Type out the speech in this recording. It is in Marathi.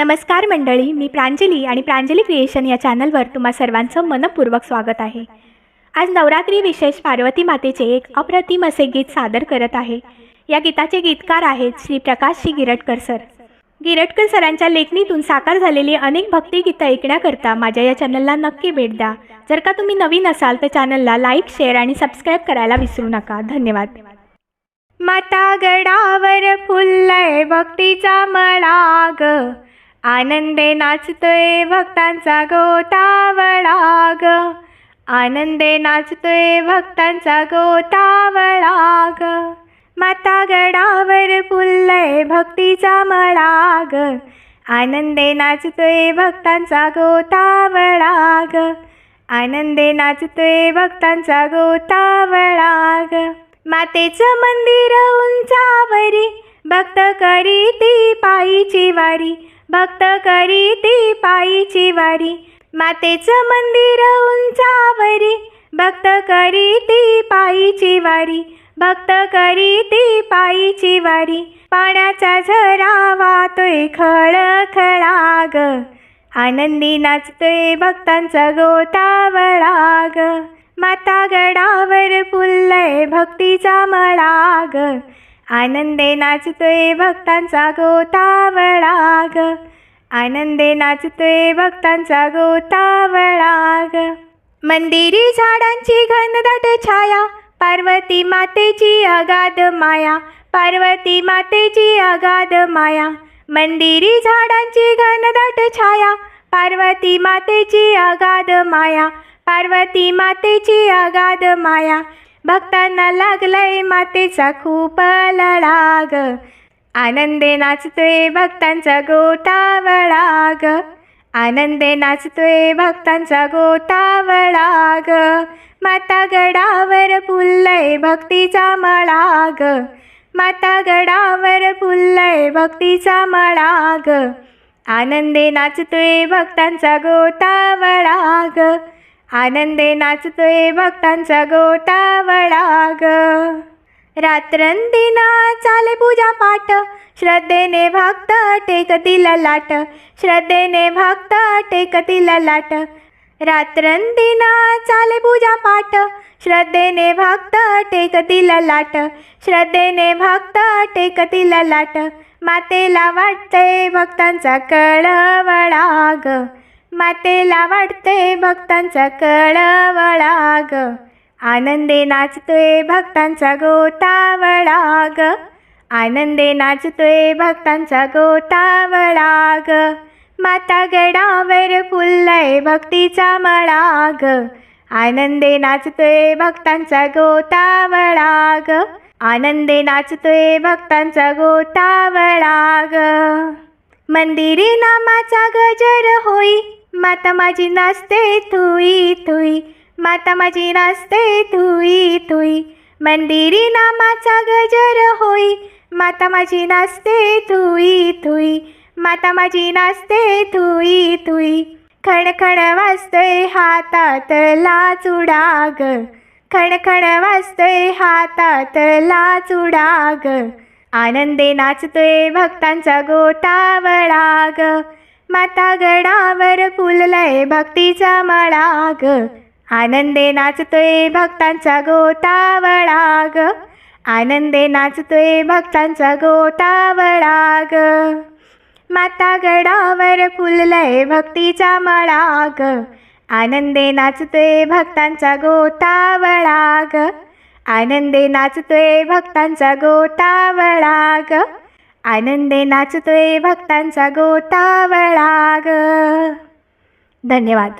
नमस्कार मंडळी मी प्रांजली आणि प्रांजली क्रिएशन या चॅनलवर तुम्हा सर्वांचं मनपूर्वक स्वागत आहे. आज नवरात्री विशेष पार्वती मातेचे एक अप्रतिम असे गीत सादर करत आहे. या गीताचे गीतकार आहेत श्री प्रकाश श्री गिरटकर सर. गिरटकर सरांच्या लेखणीतून साकार झालेली अनेक भक्तिगीतं ऐकण्याकरता माझ्या या चॅनलला नक्की भेट द्या. जर का तुम्ही नवीन असाल तर चॅनलला लाईक शेअर आणि सबस्क्राईब करायला विसरू नका. धन्यवाद. माता गडावर फुललय भक्तीचा मळाग. आनंदे नाचतोय भक्तांचा गोतावळाग. आनंदे नाचतोय भक्तांचा गोतावळाग. माता गडावर फुललय भक्तीचा मळाग. आनंदे नाचतोय भक्तांचा गोतावळाग. आनंदे नाचतोय भक्तांचा गोतावळाग. मातेचं मंदिर उंचावरी भक्त करी ती पायीची वारी. भक्त करी ती पायीची वारी. मातेचं मंदिर उंचावरी. भक्त करी ती पायीची वारी. भक्त करी ती पायीची वारी. पाण्याचा झरा वाहतोय खळखळाग आनंदी नाचतोय भक्तांचा गोतावळाग माता गडावर फुललंय भक्तीचा मळाग. आनंदे नाचतोय भक्तांचा गोतावळाग. आनंदे नाचतोय भक्तांचा गोतावळाग. मंदिरी झाडांची घनदाट छाया पार्वती मातेची अगाध माया पार्वती मातेची अगाध माया. मंदिरी झाडांची घनदाट छाया पार्वती मातेची अगाध माया पार्वती मातेची अगाध माया. भक्तांना लागलंय मातेचा खूप लळाग आनंदे नाचतोय भक्तांचा गोतावळाग आनंदे नाचतोय भक्तांचा गोतावळाग माता गडावर फुललय भक्तीचा मळाग. माता गडावर फुललय भक्तीचा मळाग. आनंदे नाचतोय भक्तांचा गोतावळाग आनंदे नाचतोय भक्तांचा गोतावळाग रात्रंदिना चाले पूजा पाठ श्रद्धेने भक्त टेकतील लाट श्रद्धेने भक्त टेकतील लाट. रात्रंदिना चाले पूजा पाठ श्रद्धेने भक्त टेकतील लाट श्रद्धेने भक्त टेकतील लाट. मातेला वाटते भक्तांचा कळवळाग मातेला वाटते भक्तांचा कळवळाग आनंदे नाचतोय भक्तांचा गोतावळाग आनंदे नाचतोय भक्तांचा गोतावळाग माता गडावर फुललाय भक्तीचा मळाग. आनंदे नाचतोय भक्तांचा गोतावळाग आनंदे नाचतोय भक्तांचा गोतावळाग मंदिरी नामाचा गजर होई. माता माझी नाचते थुई थुई माता माझी नाचते थुई थुई मंदिरी नामाचा गजर होई. माता माझी नाचते थुई थुई माता माझी नाचते थुई थुई खणखण वाजतोय हातात लाचुडाग खणखण वाजतोय हातात लाचुडाग आनंदे नाचतोय भक्तांचा गोटावळाग माता गडावर फुललय भक्तीचा मळाग. आनंदे नाचतोय भक्तांचा गोतावळाग. आनंदे नाचतोय भक्तांचा गोतावळाग. माता गडावर फुललय भक्तीचा मळाग. आनंदे नाचतोय भक्तांचा गोतावळाग. आनंदे नाचतोय भक्तांचा गोतावळाग. आनंदे नाचतोय भक्तांचा गोतावळाग धन्यवाद.